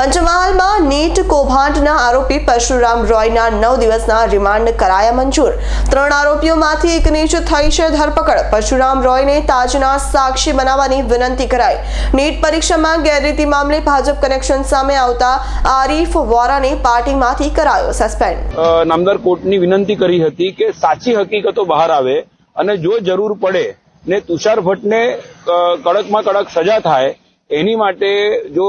પંચમહાલમાં NEET કૌભાંડના આરોપી પરશુરામ રોયના નવ દિવસના રિમાન્ડ કરાયા મંજૂર. ત્રણ આરોપીઓમાંથી એકની જ થઈ છે ધરપકડ. પરશુરામ રોયને તાજના સાક્ષી બનાવવાની વિનંતી કરાઈ. નીટ પરીક્ષામાં ગેરરીતિ મામલે ભાજપ કનેક્શન સામે આવતા આરીફ વોરાને પાર્ટીમાંથી કરાયો સસ્પેન્ડ. નામદાર કોર્ટની વિનંતી કરી હતી કે સાચી હકીકતો બહાર આવે અને જો જરૂર પડે ને તુષાર ભટ્ટને કડકમાં કડક સજા થાય એની માટે જો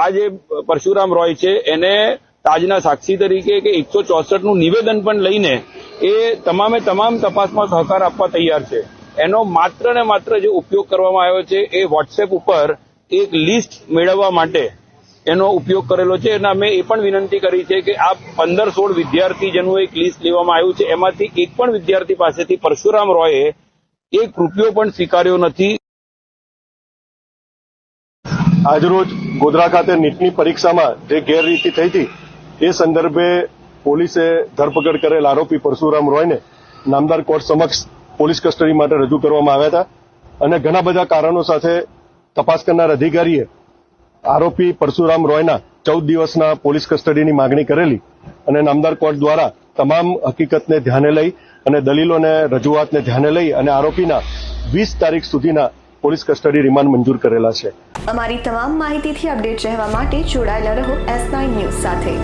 આ જે પરશુરામ રોય છે, એને તાજના સાક્ષી તરીકે કે એકસો ચોસઠનું નિવેદન પણ લઈને એ તમામે તમામ તપાસમાં સહકાર આપવા તૈયાર છે. એનો માત્ર ને માત્ર જે ઉપયોગ કરવામાં આવ્યો છે એ વોટ્સએપ ઉપર એક લિસ્ટ મેળવવા માટે એનો ઉપયોગ કરેલો છે. અને અમે એ પણ વિનંતી કરી છે કે આ પંદર સોળ વિદ્યાર્થી જેનું એક લિસ્ટ લેવામાં આવ્યું છે, એમાંથી એક પણ વિદ્યાર્થી પાસેથી પરશુરામ રોયે એક રૂપિયો પણ સ્વીકાર્યો નથી. આજરોજ ગોધરા ખાતે નીટની પરીક્ષામાં જે ગેરરીતિ થઈ હતી, એ સંદર્ભે પોલીસે ધરપકડ કરેલ આરોપી પરશુરામ રોયને નામદાર કોર્ટ સમક્ષ પોલીસ કસ્ટડી માટે રજૂ કરવામાં આવ્યા હતા અને ઘણા બધા કારણો સાથે તપાસ કરનાર અધિકારીએ આરોપી પરશુરામ રોયના ચૌદ દિવસના પોલીસ કસ્ટડીની માંગણી કરેલી અને નામદાર કોર્ટ દ્વારા તમામ હકીકતને ધ્યાને લઈ અને દલીલોને રજૂઆતને ધ્યાને લઈ અને આરોપીના વીસ તારીખ સુધીના પોલીસ કસ્ટડી રિમાન્ડ મંજૂર કરેલા છે. અમારી તમામ માહિતીથી અપડેટ રહેવા માટે જોડાયેલા રહો એસ ન્યૂઝ સાથે.